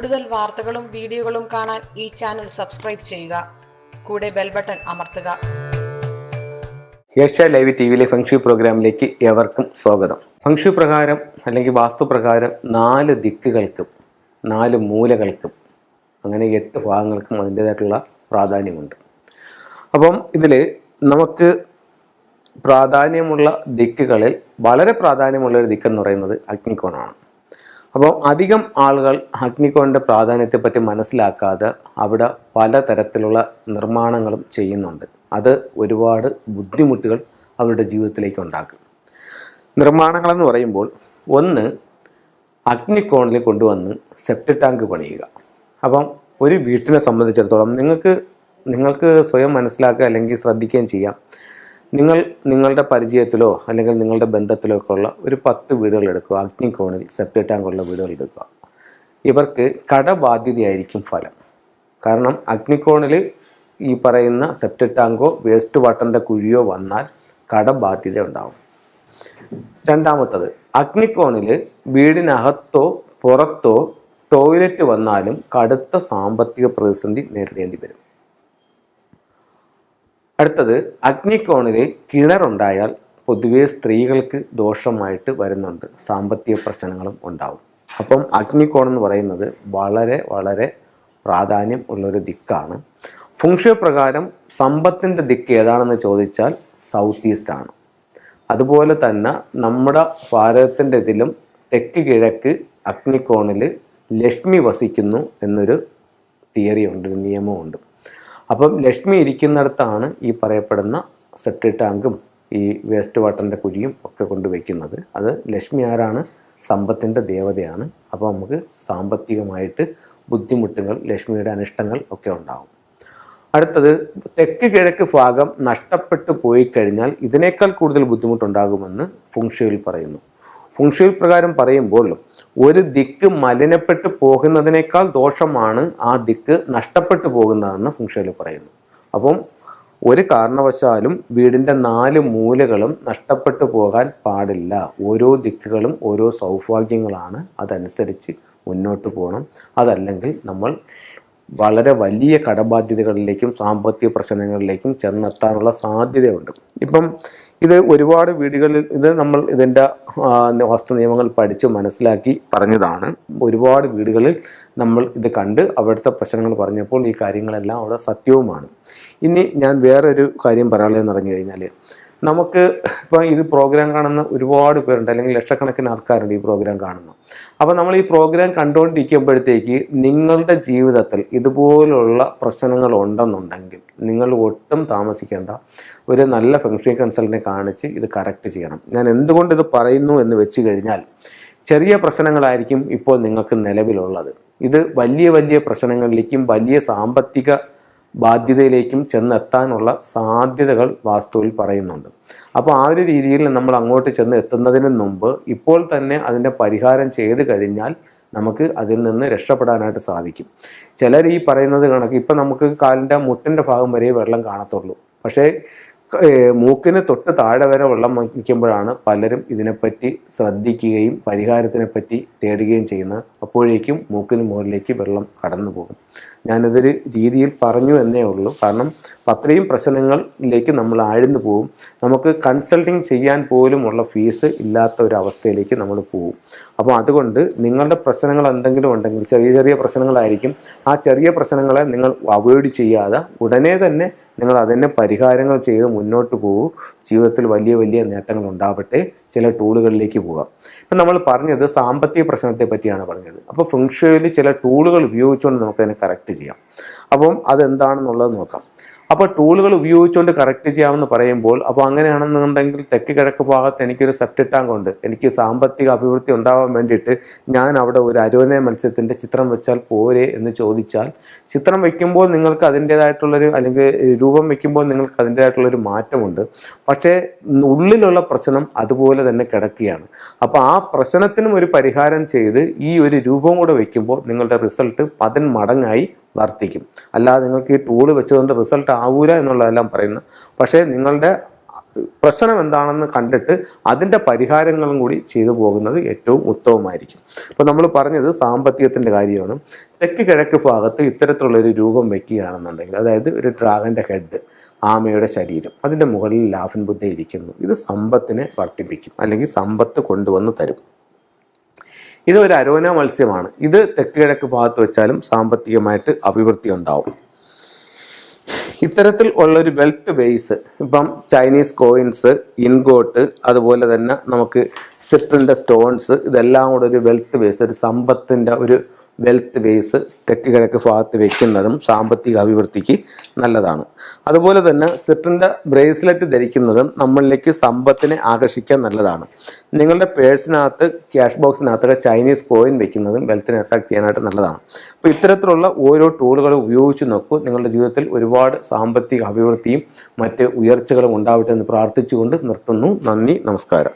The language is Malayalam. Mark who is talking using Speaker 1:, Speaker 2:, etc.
Speaker 1: കൂടുതൽ വാർത്തകളും വീഡിയോകളും കാണാൻ ഈ ചാനൽ സബ്സ്ക്രൈബ് ചെയ്യുക. കൂടെ ബെൽ ബട്ടൺ അമർത്തുക.
Speaker 2: ഏഷ്യ ലൈവ് ടി വിയിലെ ഫംഗ്ഷു പ്രോഗ്രാമിലേക്ക് ഏവർക്കും സ്വാഗതം. ഫംഗ്ഷു പ്രകാരം അല്ലെങ്കിൽ വാസ്തു പ്രകാരം നാല് ദിക്കുകൾക്കും നാല് മൂലകൾക്കും അങ്ങനെ എട്ട് ഭാഗങ്ങൾക്കും അതിന്റേതായിട്ടുള്ള പ്രാധാന്യമുണ്ട്. അപ്പം ഇതിൽ നമുക്ക് പ്രാധാന്യമുള്ള ദിക്കുകളിൽ വളരെ പ്രാധാന്യമുള്ള ഒരു ദിക്കെന്ന് പറയുന്നത് അഗ്നികോണാണ്. അപ്പോൾ അധികം ആളുകൾ അഗ്നിക്കോണിന്റെ പ്രാധാന്യത്തെപ്പറ്റി മനസ്സിലാക്കാതെ അവിടെ പലതരത്തിലുള്ള നിർമ്മാണങ്ങളും ചെയ്യുന്നുണ്ട്. അത് ഒരുപാട് ബുദ്ധിമുട്ടുകൾ അവരുടെ ജീവിതത്തിലേക്ക് ഉണ്ടാക്കും. നിർമ്മാണങ്ങളെന്ന് പറയുമ്പോൾ ഒന്ന് അഗ്നിക്കോണിൽ കൊണ്ടുവന്ന് സെപ്റ്റ് ടാങ്ക് പണിയുക. അപ്പം ഒരു വീട്ടിനെ സംബന്ധിച്ചിടത്തോളം നിങ്ങൾക്ക് നിങ്ങൾക്ക് സ്വയം മനസ്സിലാക്കുക അല്ലെങ്കിൽ ശ്രദ്ധിക്കുകയും ചെയ്യാം. നിങ്ങൾ നിങ്ങളുടെ പരിചയത്തിലോ അല്ലെങ്കിൽ നിങ്ങളുടെ ബന്ധത്തിലോ ഒക്കെ ഉള്ള ഒരു പത്ത് വീടുകൾ എടുക്കുക. അഗ്നികോണിൽ സെപ്റ്റി ടാങ്കുള്ള വീടുകൾ എടുക്കുക. ഇവർക്ക് കടബാധ്യതയായിരിക്കും ഫലം. കാരണം അഗ്നികോണിൽ ഈ പറയുന്ന സെപ്റ്റി ടാങ്കോ വേസ്റ്റ് വാട്ടറിന്റെ കുഴിയോ വന്നാൽ കടബാധ്യത ഉണ്ടാവും. രണ്ടാമത്തത് അഗ്നികോണിൽ വീടിനകത്തോ പുറത്തോ ടോയ്ലറ്റ് വന്നാലും കടുത്ത സാമ്പത്തിക പ്രതിസന്ധി നേരിടേണ്ടി വരും. അടുത്തത് അഗ്നികോണിൽ കിണറുണ്ടായാൽ പൊതുവേ സ്ത്രീകൾക്ക് ദോഷമായിട്ട് വരുന്നുണ്ട്. സാമ്പത്തിക പ്രശ്നങ്ങളും ഉണ്ടാവും. അപ്പം അഗ്നികോൺ എന്ന് പറയുന്നത് വളരെ വളരെ പ്രാധാന്യം ഉള്ളൊരു ദിക്കാണ്. ഫുങ്ഷ പ്രകാരം സമ്പത്തിന്റെ ദിക്ക് ഏതാണെന്ന് ചോദിച്ചാൽ സൗത്ത് ഈസ്റ്റ് ആണ്. അതുപോലെ തന്നെ നമ്മുടെ ഭാരതത്തിന്റെ ഇതിലും തെക്ക് കിഴക്ക് അഗ്നികോണിൽ ലക്ഷ്മി വസിക്കുന്നു എന്നൊരു തിയറി ഉണ്ട് ഒരു നിയമമുണ്ട്. അപ്പം ലക്ഷ്മി ഇരിക്കുന്നിടത്താണ് ഈ പറയപ്പെടുന്ന സെപ്റ്റി ടാങ്കും ഈ വേസ്റ്റ് വാട്ടറിന്റെ കുഴിയും ഒക്കെ കൊണ്ടുവയ്ക്കുന്നത് അത് ലക്ഷ്മി ആരാണ്? സമ്പത്തിന്റെ ദേവതയാണ്. അപ്പോൾ നമുക്ക് സാമ്പത്തികമായിട്ട് ബുദ്ധിമുട്ടുകൾ ലക്ഷ്മിയുടെ അനിഷ്ടങ്ങൾ ഒക്കെ ഉണ്ടാകും അടുത്തത് തെക്ക് കിഴക്ക് ഭാഗം നഷ്ടപ്പെട്ടു പോയി കഴിഞ്ഞാൽ ഇതിനേക്കാൾ കൂടുതൽ ബുദ്ധിമുട്ടുണ്ടാകുമെന്ന് ഫുങ്ഷയിൽ പറയുന്നു. ഫുങ്ഷയിൽ പ്രകാരം പറയുമ്പോൾ ഒരു ദിക്ക് മലിനപ്പെട്ടു പോകുന്നതിനേക്കാൾ ദോഷമാണ് ആ ദിക്ക് നഷ്ടപ്പെട്ടു പോകുന്നതെന്ന് ഫുങ്ഷയിൽ പറയുന്നു. അപ്പം ഒരു കാരണവശാലും വീടിന്റെ നാല് മൂലകളും നഷ്ടപ്പെട്ടു പോകാൻ പാടില്ല. ഓരോ ദിക്കുകളും ഓരോ സൗഭാഗ്യങ്ങളാണ് അതനുസരിച്ച് മുന്നോട്ട് പോകണം. അതല്ലെങ്കിൽ നമ്മൾ വളരെ വലിയ കടബാധ്യതകളിലേക്കും സാമ്പത്തിക പ്രശ്നങ്ങളിലേക്കും ചെന്നെത്താനുള്ള സാധ്യതയുണ്ട്. ഇപ്പം ഇത് ഒരുപാട് വീടുകളിൽ ഇത് നമ്മൾ ഇതിന്റെ വസ്തു നിയമങ്ങൾ പഠിച്ച് മനസ്സിലാക്കി പറഞ്ഞതാണ്. ഒരുപാട് വീടുകളിൽ നമ്മൾ ഇത് കണ്ട് അവിടുത്തെ പ്രശ്നങ്ങൾ പറഞ്ഞപ്പോൾ ഈ കാര്യങ്ങളെല്ലാം അവിടെ സത്യവുമാണ്. ഇനി ഞാൻ വേറൊരു കാര്യം പറയാനുള്ളതെന്ന് പറഞ്ഞു കഴിഞ്ഞാൽ നമുക്ക് ഇപ്പോൾ ഇത് പ്രോഗ്രാം കാണുന്ന ഒരുപാട് പേരുണ്ട് അല്ലെങ്കിൽ ലക്ഷക്കണക്കിന് ആൾക്കാരുണ്ട് ഈ പ്രോഗ്രാം കാണുന്നു. അപ്പോൾ നമ്മൾ ഈ പ്രോഗ്രാം കണ്ടുകൊണ്ടിരിക്കുമ്പോഴത്തേക്ക് നിങ്ങളുടെ ജീവിതത്തിൽ ഇതുപോലുള്ള പ്രശ്നങ്ങൾ ഉണ്ടെന്നുണ്ടെങ്കിൽ നിങ്ങൾ ഒട്ടും താമസിക്കേണ്ട ഒരു നല്ല ഫെങ്ഷി കൺസൾട്ടിനെ കാണിച്ച് ഇത് കറക്റ്റ് ചെയ്യണം. ഞാൻ എന്തുകൊണ്ട് ഇത് പറയുന്നു എന്ന് വെച്ച് കഴിഞ്ഞാൽ ചെറിയ പ്രശ്നങ്ങളായിരിക്കും ഇപ്പോൾ നിങ്ങൾക്ക് നിലവിലുള്ളത്. ഇത് വലിയ വലിയ പ്രശ്നങ്ങളിലേക്കും വലിയ സാമ്പത്തിക ബാധ്യതയിലേക്കും ചെന്നെത്താനുള്ള സാധ്യതകൾ വാസ്തുവിൽ പറയുന്നുണ്ട്. അപ്പോൾ ആ ഒരു രീതിയിൽ നമ്മൾ അങ്ങോട്ട് ചെന്ന് എത്തുന്നതിന് മുമ്പ് ഇപ്പോൾ തന്നെ അതിന്റെ പരിഹാരം ചെയ്ത് കഴിഞ്ഞാൽ നമുക്ക് അതിൽ നിന്ന് രക്ഷപ്പെടാനായിട്ട് സാധിക്കും. ചിലർ ഈ പറയുന്നത് കണക്ക് ഇപ്പം നമുക്ക് കാലിന്റെ മുട്ടിന്റെ ഭാഗം വരെ വെള്ളം കാണത്തുള്ളൂ. പക്ഷേ മൂക്കിന് തൊട്ട് താഴെ വരെ വെള്ളം നിൽക്കുമ്പോഴാണ് പലരും ഇതിനെപ്പറ്റി ശ്രദ്ധിക്കുകയും പരിഹാരത്തിനെ പറ്റി തേടുകയും ചെയ്യുന്നത്. അപ്പോഴേക്കും മൂക്കിന് മുകളിലേക്ക് വെള്ളം കടന്നു പോകും. ഞാനിതൊരു രീതിയിൽ പറഞ്ഞു എന്നേ ഉള്ളൂ. കാരണം അത്രയും പ്രശ്നങ്ങളിലേക്ക് നമ്മൾ ആഴ്ന്നു പോകും നമുക്ക് കൺസൾട്ടിങ് ചെയ്യാൻ പോലുമുള്ള ഫീസ് ഇല്ലാത്ത ഒരു അവസ്ഥയിലേക്ക് നമ്മൾ പോകും അപ്പോൾ അതുകൊണ്ട് നിങ്ങളുടെ പ്രശ്നങ്ങൾ എന്തെങ്കിലും ഉണ്ടെങ്കിൽ ചെറിയ ചെറിയ പ്രശ്നങ്ങളായിരിക്കും. ആ ചെറിയ പ്രശ്നങ്ങളെ നിങ്ങൾ അവോയ്ഡ് ചെയ്യാതെ ഉടനെ തന്നെ നിങ്ങൾ അതിന്റെ പരിഹാരങ്ങൾ ചെയ്ത് മുന്നോട്ട് പോകൂ. ജീവിതത്തിൽ വലിയ വലിയ നേട്ടങ്ങൾ ഉണ്ടാവട്ടെ. ചില ടൂളുകളിലേക്ക് പോകാം. ഇപ്പം നമ്മൾ പറഞ്ഞത് സാമ്പത്തിക പ്രശ്നത്തെ പറ്റിയാണ് പറഞ്ഞത്. അപ്പോൾ ഫുങ്ഷയിൽ ചില ടൂളുകൾ ഉപയോഗിച്ചുകൊണ്ട് നമുക്കതിനെ കറക്റ്റ് ചെയ്യാം. അപ്പം അതെന്താണെന്നുള്ളത് നോക്കാം. അപ്പോൾ ടൂളുകൾ ഉപയോഗിച്ചുകൊണ്ട് കറക്റ്റ് ചെയ്യാമെന്ന് പറയുമ്പോൾ അപ്പോൾ അങ്ങനെയാണെന്നുണ്ടെങ്കിൽ തെക്ക് കിഴക്ക് ഭാഗത്ത് എനിക്കൊരു സെപ്റ്റ് ടാങ്ക് ഉണ്ട്. എനിക്ക് സാമ്പത്തിക അഭിവൃദ്ധി ഉണ്ടാവാൻ വേണ്ടിയിട്ട് ഞാൻ അവിടെ ഒരു അരുവനെ മത്സ്യത്തിന്റെ ചിത്രം വെച്ചാൽ പോരെ എന്ന് ചോദിച്ചാൽ ചിത്രം വയ്ക്കുമ്പോൾ നിങ്ങൾക്ക് അതിന്റേതായിട്ടുള്ളൊരു അല്ലെങ്കിൽ രൂപം വയ്ക്കുമ്പോൾ നിങ്ങൾക്ക് അതിന്റേതായിട്ടുള്ളൊരു മാറ്റമുണ്ട്. പക്ഷേ ഉള്ളിലുള്ള പ്രശ്നം അതുപോലെ തന്നെ കിടക്കുകയാണ്. അപ്പോൾ ആ പ്രശ്നത്തിനും ഒരു പരിഹാരം ചെയ്ത് ഈ ഒരു രൂപം കൂടെ വയ്ക്കുമ്പോൾ നിങ്ങളുടെ റിസൾട്ട് പതിൻ വർദ്ധിക്കും. അല്ലാതെ നിങ്ങൾക്ക് ഈ ടൂൾ വെച്ചുകൊണ്ട് റിസൾട്ട് ആവൂല എന്നുള്ളതെല്ലാം പറയുന്നു. പക്ഷേ നിങ്ങളുടെ പ്രശ്നം എന്താണെന്ന് കണ്ടിട്ട് അതിന്റെ പരിഹാരങ്ങളും കൂടി ചെയ്തു പോകുന്നത് ഏറ്റവും ഉത്തമമായിരിക്കും. ഇപ്പോൾ നമ്മൾ പറഞ്ഞത് സാമ്പത്തികത്തിന്റെ കാര്യമാണ്. തെക്ക് കിഴക്ക് ഭാഗത്ത് ഇത്തരത്തിലുള്ളൊരു രൂപം വയ്ക്കുകയാണെന്നുണ്ടെങ്കിൽ അതായത് ഒരു ഡ്രാഗന്റെ ഹെഡ് ആമയുടെ ശരീരം അതിന്റെ മുകളിൽ ലാഫിൻ ബുദ്ധ ഇരിക്കുന്നു. ഇത് സമ്പത്തിനെ വർദ്ധിപ്പിക്കും അല്ലെങ്കിൽ സമ്പത്ത് കൊണ്ടുവന്ന് തരും. ഇത് ഒരു അരോന മത്സ്യമാണ്. ഇത് തെക്ക് കിഴക്ക് ഭാഗത്ത് വെച്ചാലും സാമ്പത്തികമായിട്ട് അഭിവൃദ്ധി ഉണ്ടാവും. ഇത്തരത്തിൽ ഉള്ളൊരു വെൽത്ത് ബേസ് ഇപ്പം ചൈനീസ് കോയിൻസ് ഇൻഗോട്ട് അതുപോലെ തന്നെ നമുക്ക് സിട്രിന്റെ സ്റ്റോൺസ് ഇതെല്ലാം കൂടെ ഒരു വെൽത്ത് ബേസ് ഒരു സമ്പത്തിന്റെ ഒരു വെൽത്ത് ബേസ് തെക്ക് കിഴക്ക് ഭാഗത്ത് വെക്കുന്നതും സാമ്പത്തിക അഭിവൃദ്ധിക്ക് നല്ലതാണ്. അതുപോലെ തന്നെ സിട്രിന്റെ ബ്രേസ്ലെറ്റ് ധരിക്കുന്നതും നമ്മളിലേക്ക് സമ്പത്തിനെ ആകർഷിക്കാൻ നല്ലതാണ്. നിങ്ങളുടെ പേഴ്സിനകത്ത് ക്യാഷ് ബോക്സിനകത്തൊക്കെ ചൈനീസ് കോയിൻ വെക്കുന്നതും വെൽത്തിനെ അട്രാക്ട് ചെയ്യാനായിട്ട് നല്ലതാണ്. അപ്പോൾ ഇത്തരത്തിലുള്ള ഓരോ ടൂളുകൾ ഉപയോഗിച്ച് നോക്കൂ. നിങ്ങളുടെ ജീവിതത്തിൽ ഒരുപാട് സാമ്പത്തിക അഭിവൃദ്ധിയും മറ്റ് ഉയർച്ചകളും ഉണ്ടാവട്ടെ എന്ന് പ്രാർത്ഥിച്ചുകൊണ്ട് നിർത്തുന്നു. നന്ദി നമസ്കാരം.